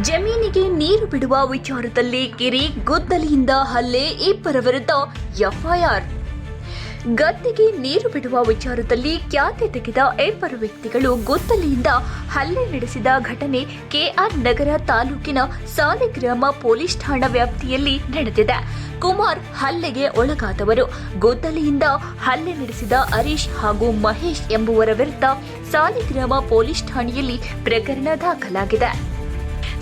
ಜಮೀನಿಗೆ ನೀರು ಬಿಡುವ ವಿಚಾರದಲ್ಲಿ ಕಿರಿ ಗುದ್ದಲಿಯಿಂದ ಹಲ್ಲೆ ಇಬ್ಬರ ವಿರುದ್ಧ ಎಫ್ಐಆರ್. ಗದ್ದೆಗೆ ನೀರು ಬಿಡುವ ವಿಚಾರದಲ್ಲಿ ಖ್ಯಾತೆ ತೆಗೆದ ಇಬ್ಬರು ವ್ಯಕ್ತಿಗಳು ಗುದ್ದಲಿಯಿಂದ ಹಲ್ಲೆ ನಡೆಸಿದ ಘಟನೆ ಕೆಆರ್ ನಗರ ತಾಲೂಕಿನ ಸಾಲಿಗ್ರಾಮ ಪೊಲೀಸ್ ಠಾಣಾ ವ್ಯಾಪ್ತಿಯಲ್ಲಿ ನಡೆದಿದೆ. ಕುಮಾರ್ ಹಲ್ಲೆಗೆ ಒಳಗಾದವರು. ಗುದ್ದಲಿಯಿಂದ ಹಲ್ಲೆ ನಡೆಸಿದ ಹರೀಶ್ ಹಾಗೂ ಮಹೇಶ್ ಎಂಬುವರ ವಿರುದ್ಧ ಸಾಲಿಗ್ರಾಮ ಪೊಲೀಸ್ ಠಾಣೆಯಲ್ಲಿ ಪ್ರಕರಣ ದಾಖಲಾಗಿದೆ.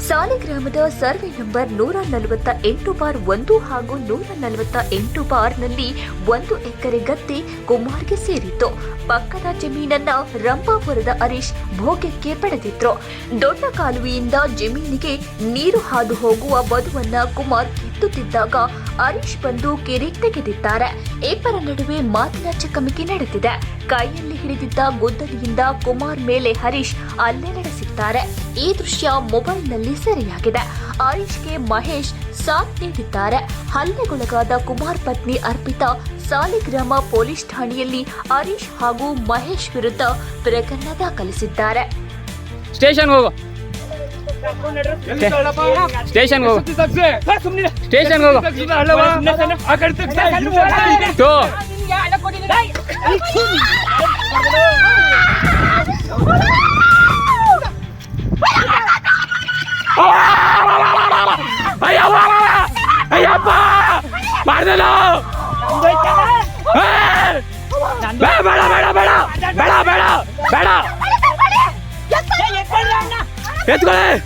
ಸಾಲಿಗ್ರಾಮದ ಸರ್ವೆ ನಂಬರ್ ನೂರ ನಲವತ್ತ ಎಂಟು ಬಾರ್ ಒಂದು ಹಾಗೂ ನೂರ ನಲವತ್ತ ಎಂಟು ಬಾರ್ನಲ್ಲಿ ಒಂದು ಎಕರೆ ಗದ್ದೆ ಕುಮಾರ್ಗೆ ಸೇರಿತ್ತು. ಪಕ್ಕದ ಜಮೀನನ್ನ ರಂಪಾಪುರದ ಹರೀಶ್ ಭೋಗ್ಯಕ್ಕೆ ಪಡೆದಿದ್ರು. ದೊಡ್ಡ ಕಾಲುವೆಯಿಂದ ಜಮೀನಿಗೆ ನೀರು ಹಾದು ಹೋಗುವ ಬದುವನ್ನ ಕುಮಾರ್ ಕಿತ್ತುತ್ತಿದ್ದಾಗ ಹರೀಶ್ ಬಂದು ಕೆರೆ ತೆಗೆದಿದ್ದಾರೆ. ಇಬ್ಬರ ನಡುವೆ ಮಾತಿನ ಚಕಮಕಿ ನಡೆದಿದೆ. ಕೈಯಲ್ಲಿ ಹಿಡಿದಿದ್ದ ಗುದ್ದಲಿಯಿಂದ ಕುಮಾರ್ ಮೇಲೆ ಹರೀಶ್ ಹಲ್ಲೆ ನಡೆಸಿದ್ದಾರೆ. ಈ ದೃಶ್ಯ ಮೊಬೈಲ್ನಲ್ಲಿ ಸೆರೆಯಾಗಿದೆ. ಹರೀಶ್ಗೆ ಮಹೇಶ್ ಸಾಥ್ ನೀಡಿದ್ದಾರೆ. ಹಲ್ಲೆಗೊಳಗಾದ ಕುಮಾರ್ ಪತ್ನಿ ಅರ್ಪಿತಾ ಸಾಲಿಗ್ರಾಮ ಪೊಲೀಸ್ ಠಾಣೆಯಲ್ಲಿ ಹರೀಶ್ ಹಾಗೂ ಮಹೇಶ್ ವಿರುದ್ಧ ಪ್ರಕರಣ ದಾಖಲಿಸಿದ್ದಾರೆ. ಸ್ಟೇಷನ್ ಹೋಗು. ಸ್ಟೇಷನ್ ಹೋಗು ಸ್ಟೇಷನ್ ಹೋಗು ತೋ ಅಯ್ಯಪ್ಪ ಮಾಡ್ದಲ್ಲ ಬೇಡ ಬೇಡ ಬೇಡ ಬೇಡ ಬೇಡ ಬೇಡ ಬೇಡ 배트가래